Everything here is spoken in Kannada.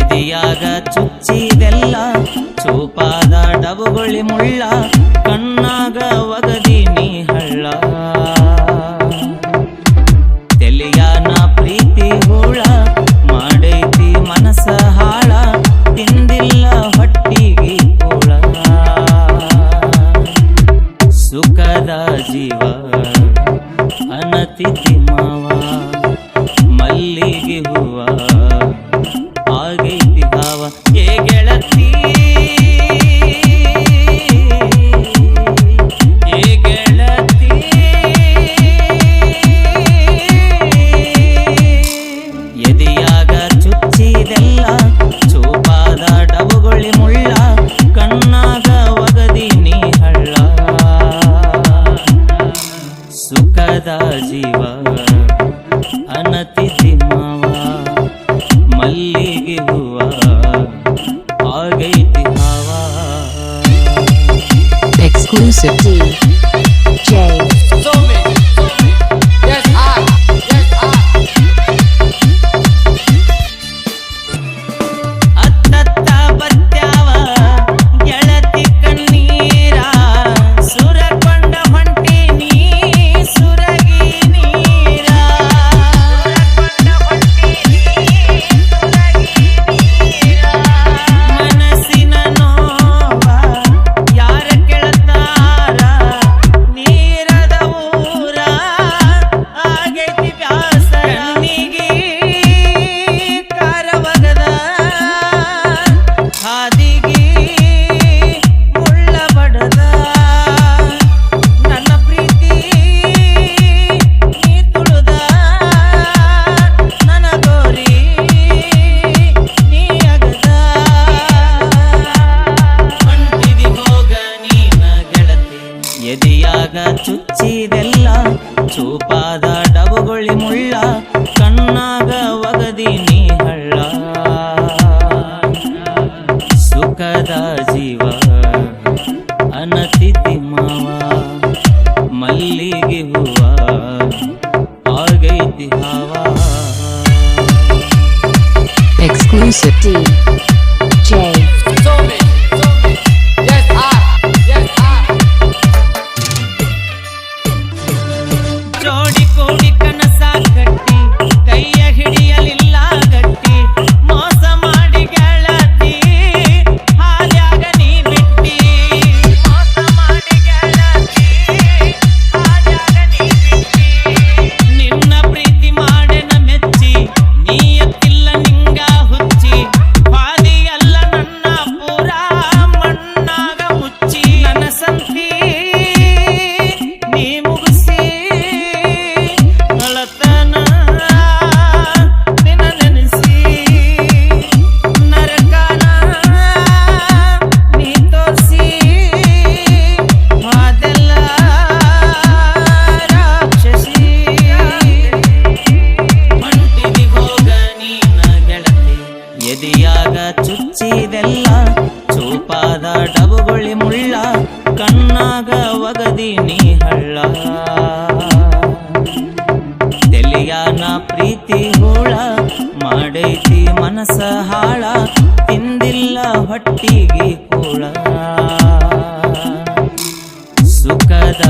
ಎದೆಯಾಗ ಚುಚ್ಚಿದೆಲ್ಲ, ಚೂಪಾದ ಡಬುಗೊಳಿ ಮುಳ್ಳ, ಕಣ್ಣಾಗ ಒಗದಿ ನೀ ಹಳ್ಳ. ತೆಲಿಯಾನ ಪ್ರೀತಿ ಹೂಳ ಮಾಡೈತಿ ಮನಸ ಹಾಳ, ತಿಂದಿಲ್ಲ ಹೊಟ್ಟಿಗೆ ಹೋಳ ಸುಖದ ಜೀವ, ಅನತಿಥಿ ಸುಖದ ಜೀವ ಅನತಿಥಿ ಮಾವ ಮಲ್ಲಿಗೆ ಹೂವ ಆಗೈತಿ ಹಾವ exclusive. DJ ಡಬುಗೊಳಿ ಮುಳ್ಳ, ಕಣ್ಣಾಗ ಒಗದಿ ನೀ ಹಳ್ಳ. ಸುಖದ ಜೀವ, ಅನತಿಥಿ ಮಾವ, ಮಲ್ಲಿಗೆ ಹೂವ ಆಗೈತಿ ಹಾವ. Exclusive. ತುದಿಯಾಗ ಚುಚ್ಚಿದೆಲ್ಲ ಚೂಪಾದ ಡಬುಗುಳಿ ಮುಳ್ಳ, ಕಣ್ಣಾಗ ಒಗದಿ ನೀ ಹಳ್ಳ. ತೆಲಿಯಾನ ಪ್ರೀತಿ ಹೂಳ, ಮಾಡೈತಿ ಮನಸ ಹಾಳ, ತಿಂದಿಲ್ಲ ಹೊಟ್ಟಿಗೆ ಕೂಳ. ಸುಖದ